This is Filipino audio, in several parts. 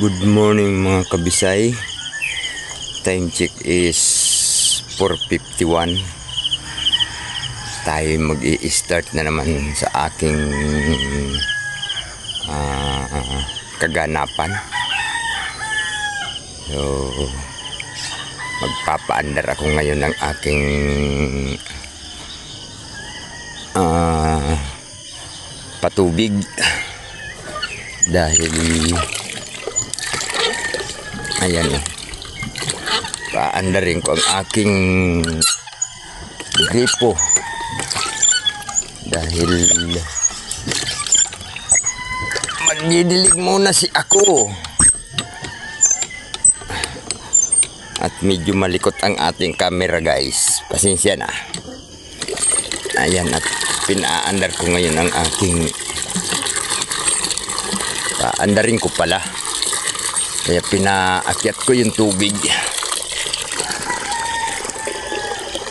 Good morning mga kabisay. Time check is 4.51. Tayo mag start na naman sa aking ah, kaganapan. So, magpapaandar ako ngayon ng aking ah, patubig dahil ayan o paandarin ko ang aking gripo. Dahil magdidilig muna si ako. At medyo malikot ang ating camera guys. Pasensya na. Ayan at pinaandar ko ngayon ang aking paandarin ko pala kaya pinaakyat ko yung tubig.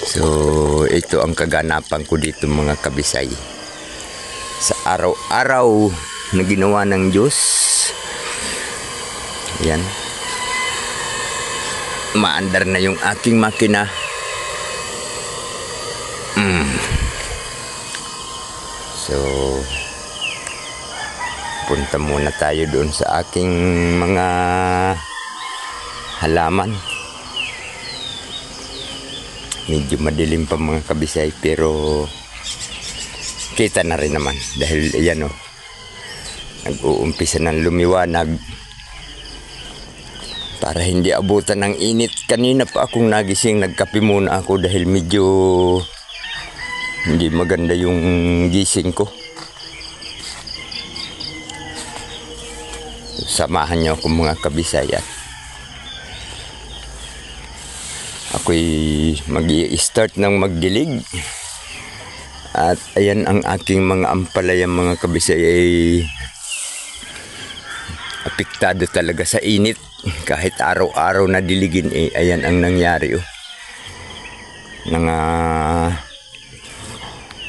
So ito ang kaganapan ko dito mga kabisay. Sa araw-araw na ginawa ng Diyos. Yan maandar na yung aking makina. Mm. so punta muna tayo doon sa aking mga halaman. Medyo madilim pa mga kabisay pero kita na rin naman. Dahil yan o nag-uumpisa ng lumiwanag. Para hindi abutan ng init. Kanina pa akong nagising nagkape muna ako dahil medyo hindi maganda yung gising ko samahan niyo ako mga kabisaya. Ako'y mag start ng magdilig. At ayan ang aking mga ampalaya mga kabisaya ay apektado talaga sa init. Kahit araw-araw na diligin eh ayan ang nangyari oh. Nga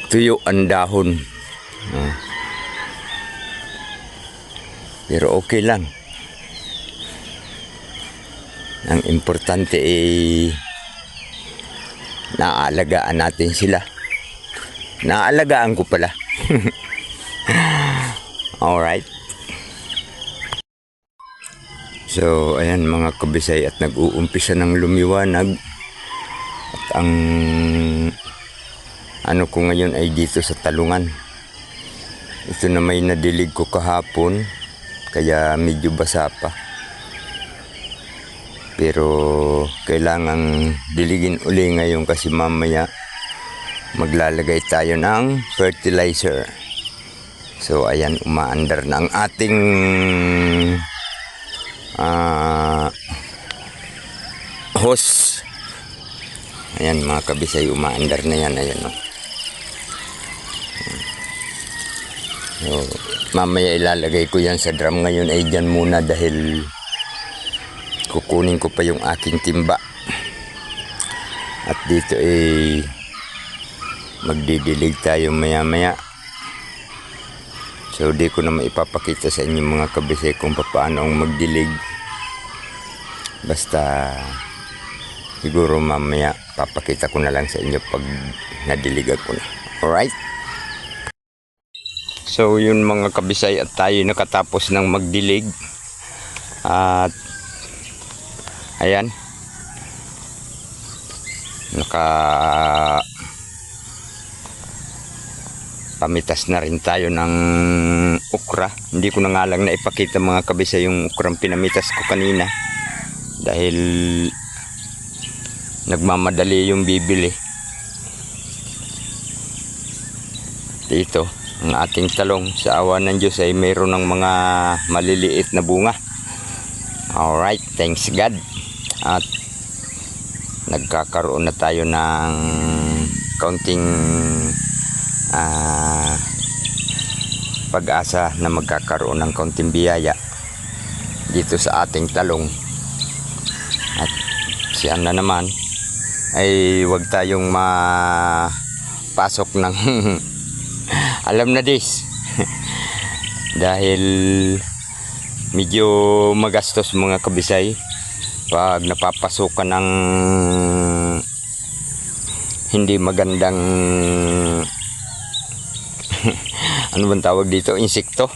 tuyo ang dahon. Ah. Pero okay lang. Ang importante ay naaalagaan natin sila. Naaalagaan ko pala. Alright so ayan mga kabisay at nag-uumpisa ng lumiwanag. At ang ano ko ngayon ay dito sa talungan. Ito na may nadilig ko kahapon kaya medyo basa pa. Pero kailangang diligin uli ngayon kasi mamaya maglalagay tayo ng fertilizer. So ayan umaandar na ang ating ah hose. Ayan mga kabisay umaandar na yan. Ayan oh. So, mamaya ilalagay ko yan sa drum. Ngayon ay dyan muna dahil kukunin ko pa yung aking timba. At dito ay magdidilig tayo maya maya so di ko na maipapakita sa inyo mga kabisay kung paano ang magdilig. Basta siguro mamaya papakita ko na lang sa inyo pag nadiligan ko na. Alright So yun mga kabisay at tayo nakatapos ng magdilig. At ayan. Naka pamitas na rin tayo ng ukra hindi ko na nga lang naipakita mga kabisay yung ukrang pinamitas ko kanina. Dahil nagmamadali yung bibili. Dito ang ating talong sa awa ng Diyos ay mayroon ng mga maliliit na bunga. Alright, thanks God. At nagkakaroon na tayo ng kaunting ah, pag-asa na magkakaroon ng kaunting biyaya dito sa ating talong. At siya na naman ay wag tayong mapasok ng alam na this dahil medyo magastos mga kabisay. Pag napapasukan ng hindi magandang ano bang tawag dito? Insekto.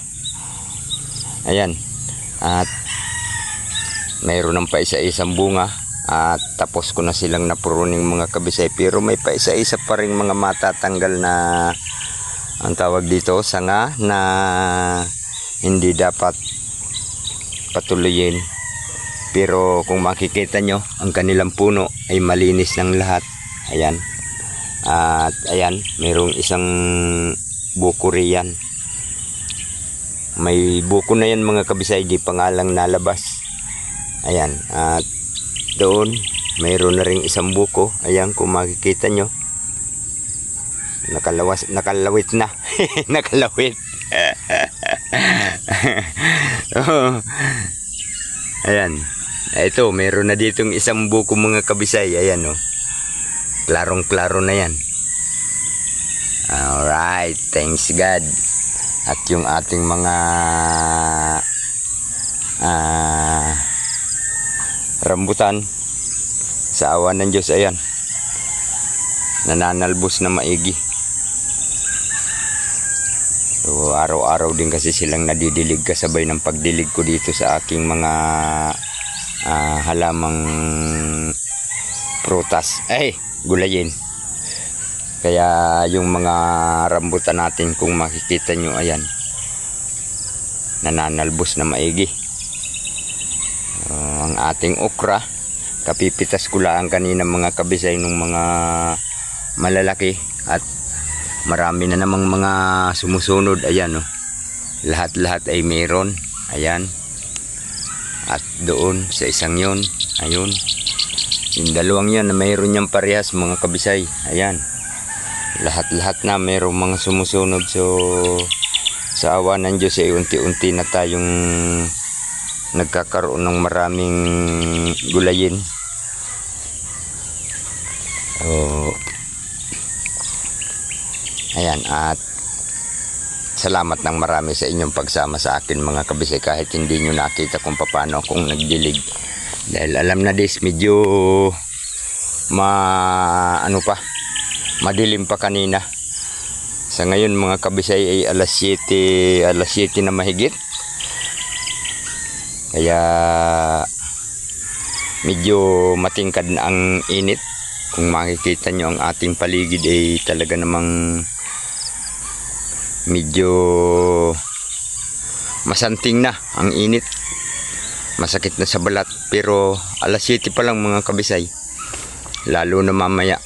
Ayan. At mayroon ng pa isa-isang bunga. At tapos ko na silang napuruning mga kabisay. Pero may pa isa-isa pa rin mga matatanggal na ang tawag dito sanga na hindi dapat patuloyin. Pero kung makikita nyo ang kanilang puno ay malinis ng lahat. Ayan. At ayan mayroong isang buko riyan may buko na yan mga kabisay di pa nga lang nalabas. Ayan. At doon mayroon na rin isang buko. Ayan kung makikita nyo nakalawas nakalawit na. Nakalawit. Oh. ayan. Ito mayroon na ditong isang buko mga kabisay. Ayan oh. Klarong klaro na yan. Alright. Thanks God. At yung ating mga ah rambutan sa awa ng Diyos. Ayan. Nananalbos na maigi so araw-araw din kasi silang nadidilig kasabay ng pagdilig ko dito sa aking mga ah, halamang prutas. Ay gulayin. Kaya yung mga rambutan natin kung makikita nyo ayan. Nananalbos na maigi. Uh, ang ating okra. Kapipitas ko lang kanina mga kabisay ng mga malalaki. At marami na namang mga sumusunod. Ayan oh. lahat lahat ay meron. Ayan. At doon sa isang yon ayun. Yung dalawang yan na mayroon niyang parehas mga kabisay. Ayan. Lahat lahat na mayroong mga sumusunod. So sa awa ng Diyos ay unti-unti na tayong nagkakaroon ng maraming gulayin. So ayan at salamat ng marami sa inyong pagsama sa akin mga kabisay. Kahit hindi nyo nakita kung paano akong nagdilig dahil alam na this medyo ma ano pa madilim pa kanina. Sa ngayon mga kabisay ay alas 7 alas 7 na mahigit. Kaya medyo matingkad na ang init. Kung makikita nyo ang ating paligid ay talaga namang medyo masanting na ang init. Masakit na sa balat pero alas 7 pa lang mga kabisay. Lalo na mamaya.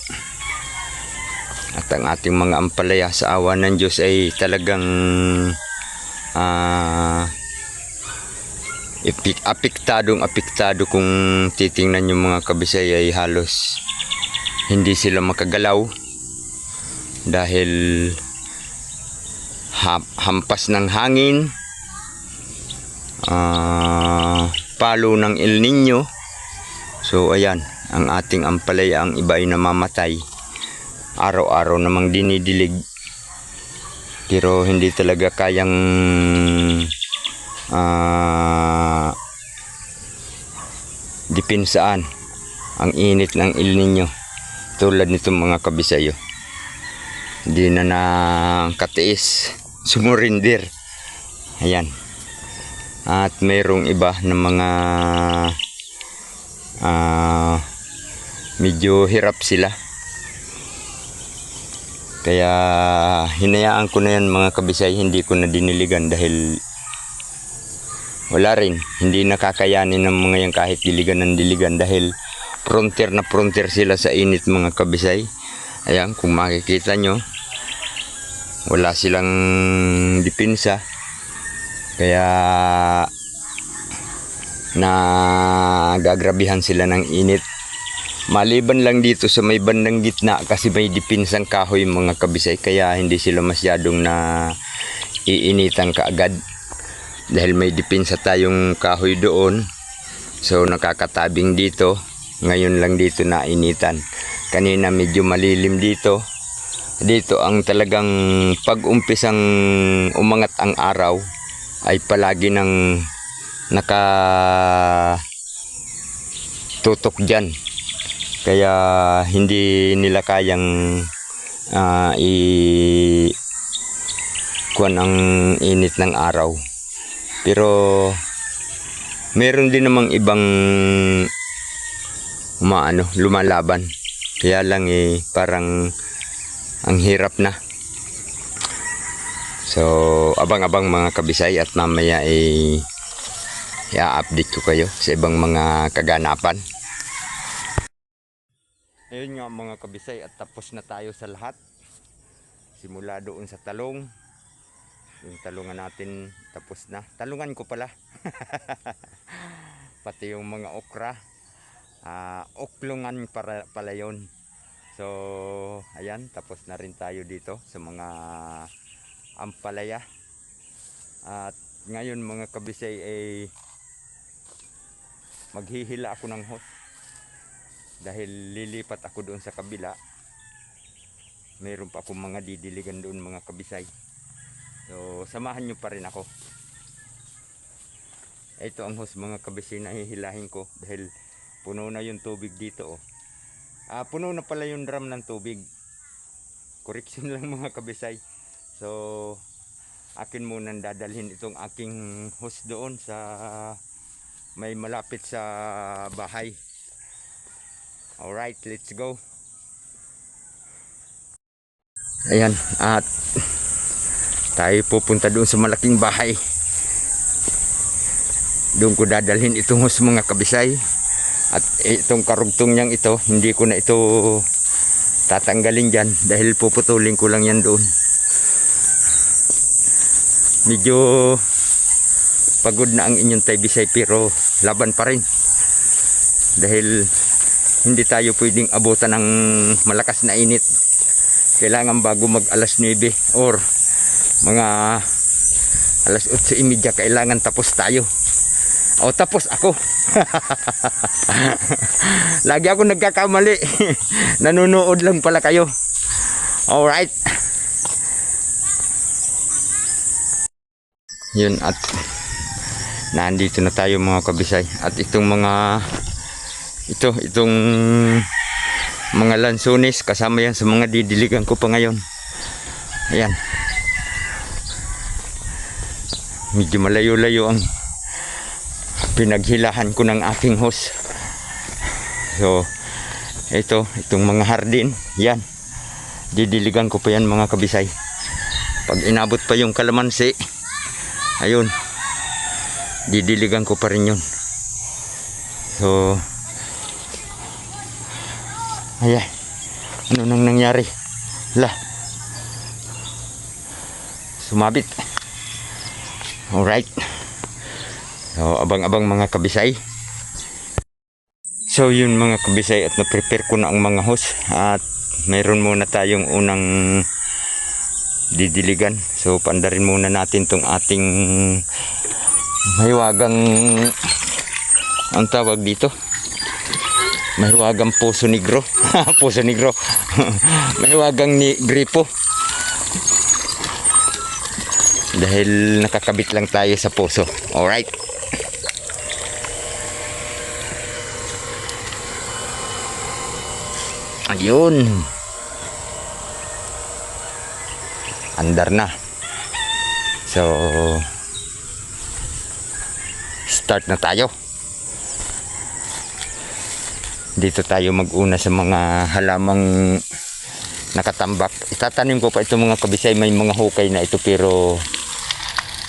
At ang ating mga ampalaya sa awa ng Diyos ay talagang ah uh, Epik, apektadong apektado kung titingnan yung mga kabisay ay halos hindi sila makagalaw dahil ha, hampas ng hangin. Uh, palo ng El Nino so ayan ang ating ampalaya ang iba ay namamatay. Araw-araw namang dinidilig. Pero hindi talaga kayang uh, dipinsaan ang init ng El Nino tulad nitong mga kabisayo. Hindi na na katiis sumurindir ayan. At mayroong iba na mga uh, medyo hirap sila. Kaya hinayaan ko na yan mga kabisay hindi ko na diniligan dahil wala rin. Hindi nakakayanin ng mga yan kahit diligan ng diligan dahil frontier na frontier sila sa init mga kabisay. Ayan kung makikita nyo wala silang dipinsa kaya nagagrabihan sila ng init. Maliban lang dito sa may bandang gitna kasi may dipinsang kahoy mga kabisay. Kaya hindi sila masyadong na iinitan kaagad. Dahil may depensa tayong kahoy doon. So nakakatabing dito ngayon lang dito na initan kanina medyo malilim dito dito ang talagang pag umpisang umangat ang araw ay palagi ng naka tutok dyan. Kaya hindi nila kayang ah, i kuan ang init ng araw. Pero meron din namang ibang maano, lumalaban. Kaya lang eh parang ang hirap na. So, abang-abang mga kabisay at mamaya eh i-update ko kayo sa ibang mga kaganapan. Ayun nga mga kabisay at tapos na tayo sa lahat. Simula doon sa talong. Yung talungan natin tapos na. Talungan ko pala. Pati yung mga okra. Ah, oklungan para, pala yun. So, ayan, tapos na rin tayo dito sa mga ampalaya. At ngayon mga kabisay ay maghihila ako ng hot dahil lilipat ako doon sa kabila mayroon pa akong mga didiligan doon mga kabisay so samahan nyo pa rin ako ito ang hose mga kabisay na hihilahin ko dahil puno na yung tubig dito oh. ah, puno na pala yung drum ng tubig correction lang mga kabisay so akin muna dadalhin itong aking hose doon sa may malapit sa bahay Alright, let's go. Ayan, at tayo pupunta doon sa malaking bahay. Doon ko dadalhin itong hus mga kabisay. At itong karugtong niyang ito, hindi ko na ito tatanggalin dyan dahil puputulin ko lang yan doon. Medyo pagod na ang inyong taybisay pero laban pa rin. Dahil hindi tayo pwedeng abutan ng malakas na init. Kailangan bago mag alas 9 or mga alas 8.30 kailangan tapos tayo. O tapos ako. Lagi ako nagkakamali. Nanonood lang pala kayo. Alright. Yun at nandito na tayo mga kabisay. At itong mga ito, itong mga lansones kasama yan sa mga didiligan ko pa ngayon. Ayan. Medyo malayo-layo ang pinaghilahan ko ng aking hose. So, ito, itong mga hardin, yan. Didiligan ko pa yan mga kabisay. Pag inabot pa yung kalamansi, ayun, didiligan ko pa rin yun. So, Ayan. Ano nang nangyari? La. Sumabit. Alright. So, abang-abang mga kabisay. So, yun mga kabisay at na-prepare ko na ang mga host. At mayroon muna tayong unang didiligan. So, pandarin muna natin tong ating mahiwagang ang tawag dito mahiwagang puso negro puso negro mahiwagang ni gripo dahil nakakabit lang tayo sa puso alright ayun andar na. So start na tayo. Dito tayo maguna sa mga halamang nakatambak. Itatanim ko pa itong mga kabisay. May mga hukay na ito pero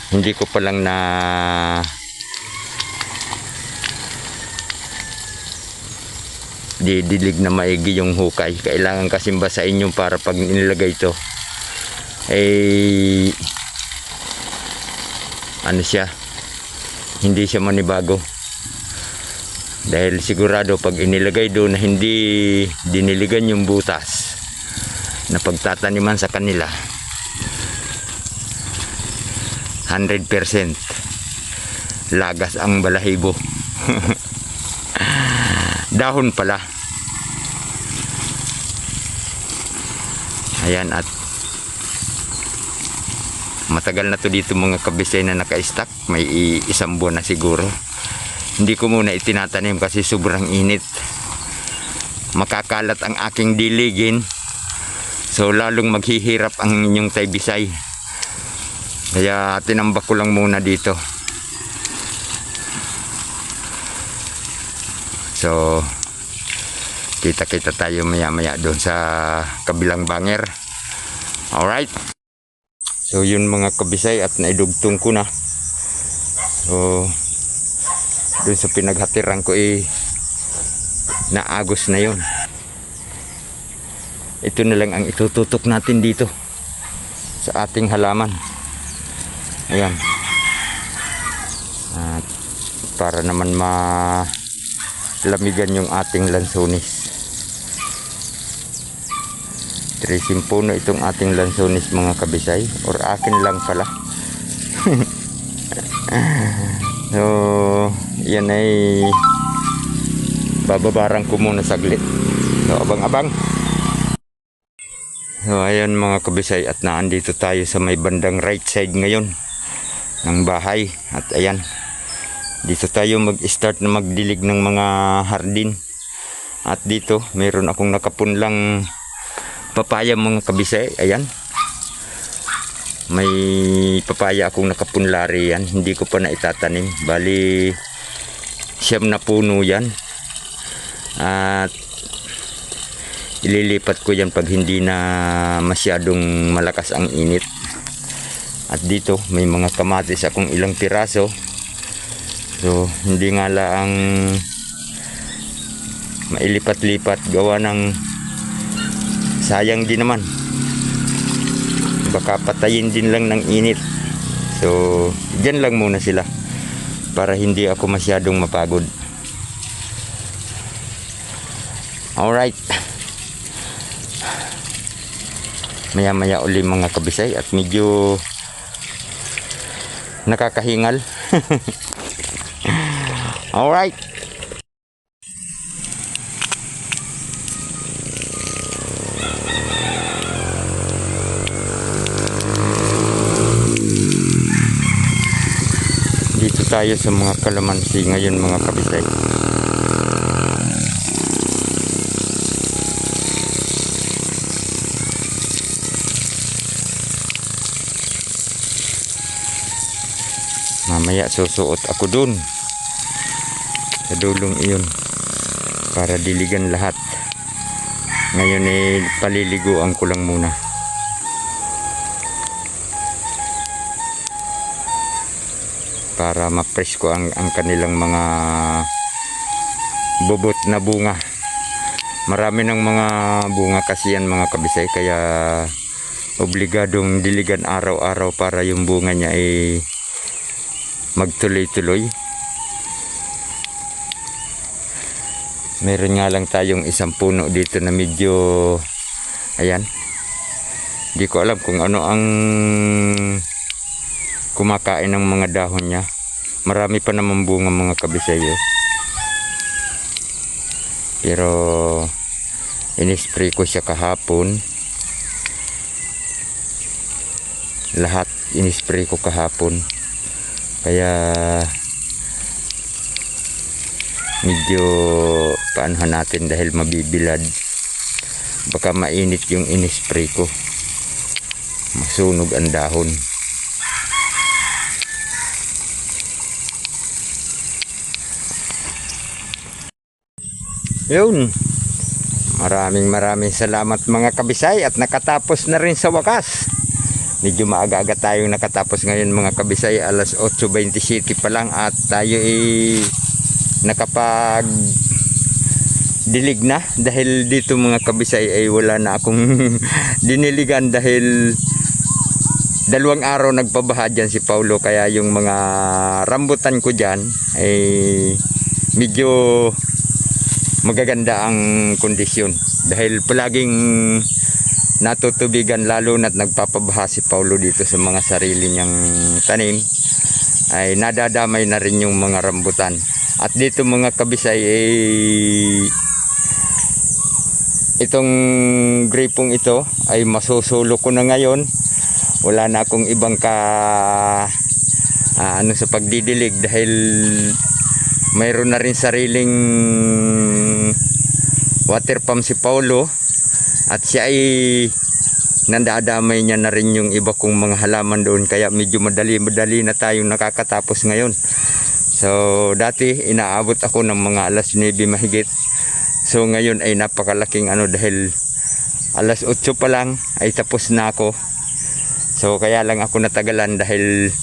hindi ko pa lang na didilig na maigi yung hukay. Kailangan kasi basahin yung para pag nilagay ito eh ano siya? Hindi siya manibago. Dahil sigurado pag inilagay doon na hindi diniligan yung butas na pagtataniman sa kanila 100% lagas ang balahibo dahon pala ayan at Matagal na to dito mga kabisay na naka-stack. May isang buwan na siguro. Hindi ko muna itinatanim kasi sobrang init. Makakalat ang aking diligin. So lalong maghihirap ang inyong taybisay. Kaya tinambak ko lang muna dito. So kita-kita tayo maya-maya doon sa kabilang banger. Alright. So yun mga kabisay at naidugtong ko na. So doon sa pinaghatiran ko eh naagos na yun. Ito na lang ang itututok natin dito sa ating halaman. Ayan. At para naman ma lamigan yung ating lansones. Tracing puno itong ating lansones mga kabisay or akin lang pala. so, yan ay bababarang ko muna saglit. So, abang-abang. So, ayan mga kabisay at naandito tayo sa may bandang right side ngayon ng bahay. At ayan, dito tayo mag-start na magdilig ng mga hardin. At dito, meron akong nakapunlang papaya mga kabisay. Ayan. May papaya akong nakapunlari yan. Hindi ko pa na itatanim. Bali, siyam na puno yan. At ililipat ko yan pag hindi na masyadong malakas ang init. At dito, may mga kamatis akong ilang piraso. So, hindi nga lang mailipat-lipat gawa ng sayang din naman. Baka patayin din lang ng init. So, dyan lang muna sila para hindi ako masyadong mapagod. Alright. Maya-maya uli mga kabisay at medyo nakakahingal. Alright. Dito tayo sa mga kalamansi ngayon mga kabisay. Mamaya susuot ako dun sa dulong iyon para diligan lahat. Ngayon eh paliliguan ko lang muna. Para ma-fresh ko ang, ang kanilang mga bubot na bunga. Marami ng mga bunga kasi yan mga kabisay kaya obligadong diligan araw-araw para yung bunga niya ay magtuloy-tuloy. Meron nga lang tayong isang puno dito na medyo ayan. Hindi ko alam kung ano ang kumakain ng mga dahon niya. Marami pa naman bunga mga kabisayo. Pero inispray ko siya kahapon. Lahat inispray ko kahapon. Kaya medyo paanohan natin dahil mabibilad. Baka mainit yung inispray ko. Masunog ang dahon. Yun. Maraming maraming salamat mga kabisay at nakatapos na rin sa wakas. Medyo maaga-aga tayong nakatapos ngayon mga kabisay. Alas 8.27 pa lang at tayo ay nakapag dilig na dahil dito mga kabisay ay wala na akong diniligan dahil dalawang araw nagpabaha dyan si Paulo. Kaya yung mga rambutan ko dyan ay medyo magaganda ang kondisyon. Dahil palaging natutubigan lalo na't nagpapabaha si Paulo dito sa mga sarili niyang tanim ay nadadamay na rin yung mga rambutan at dito mga kabisay ay itong grapong ito ay masusulo ko na ngayon. Wala na akong ibang ka ah, ano sa pagdidilig dahil mayroon na rin sariling water pump si Paulo. At siya ay nandadamay niya na rin yung iba kong mga halaman doon. Kaya medyo madali-madali na tayong nakakatapos ngayon. So dati inaabot ako ng mga alas 9 mahigit. So ngayon ay napakalaking ano dahil alas 8 pa lang ay tapos na ako. So kaya lang ako natagalan dahil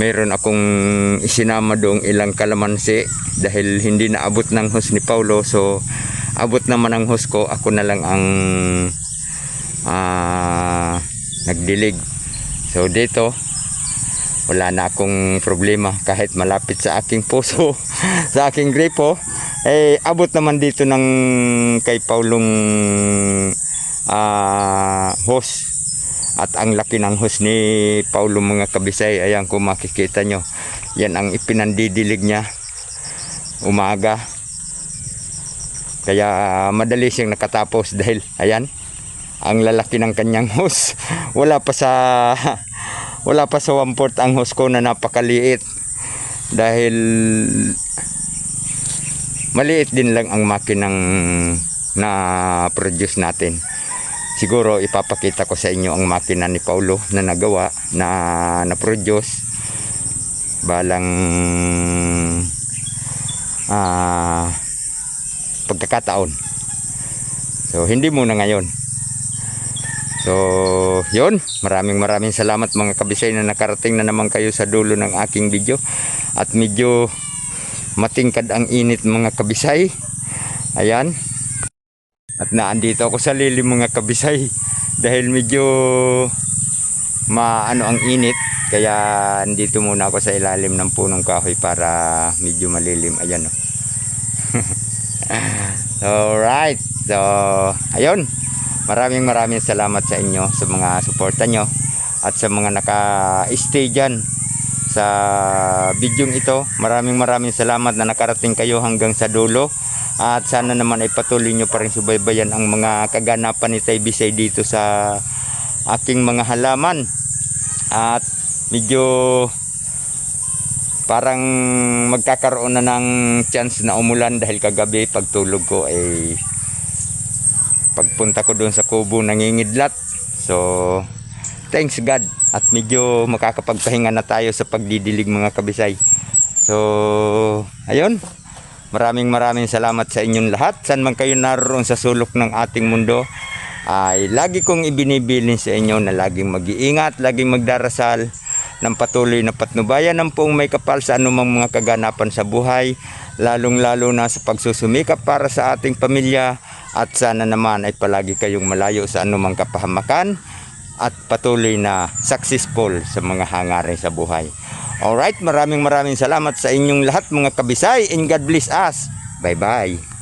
mayroon akong isinama doong ilang kalamansi dahil hindi naabot ng hose ni Paulo. So abot naman ang hose ko, ako na lang ang ah, nagdilig. So dito, wala na akong problema kahit malapit sa aking puso, sa aking gripo. Eh, abot naman dito ng kay Paulong ah, hose. At ang laki ng hose ni Paulo mga kabisay, ayan kung makikita nyo. Yan ang ipinandidilig niya umaga. Kaya madali siyang nakatapos dahil ayan ang lalaki ng kanyang hose. Wala pa sa wala pa sa 1 fourth ang hose ko na napakaliit dahil maliit din lang ang makinang na produce natin. Siguro ipapakita ko sa inyo ang makina ni Paulo na nagawa na na-produce balang ah pagkakataon. So hindi muna ngayon. So, yun. Maraming maraming salamat mga kabisay na nakarating na naman kayo sa dulo ng aking video. At medyo matingkad ang init mga kabisay. Ayan. At naandito ako sa lilim mga kabisay. Dahil medyo maano ang init. Kaya andito muna ako sa ilalim ng punong kahoy para medyo malilim. Ayan o. Alright. So, ayun. Maraming maraming salamat sa inyo sa mga suporta nyo at sa mga naka-stay dyan sa bidyong ito. Maraming maraming salamat na nakarating kayo hanggang sa dulo. At sana naman ay patuloy nyo pa rin subaybayan ang mga kaganapan ni Tay dito sa aking mga halaman. At medyo parang magkakaroon na ng chance na umulan dahil kagabi pagtulog ko ay pagpunta ko doon sa kubo nangingidlat. So, thanks God. At medyo makakapagpahinga na tayo sa pagdidilig mga kabisay. So, ayun. Maraming maraming salamat sa inyong lahat. San man kayo naroon sa sulok ng ating mundo, ay lagi kong ibinibilin sa inyo na laging mag-iingat, laging magdarasal ng patuloy na patnubayan ng pong may kapal sa anumang mga kaganapan sa buhay, lalong-lalo na sa pagsusumikap para sa ating pamilya at sana naman ay palagi kayong malayo sa anumang kapahamakan at patuloy na successful sa mga hangarin sa buhay. Alright, maraming maraming salamat sa inyong lahat mga kabisay and God bless us. Bye-bye.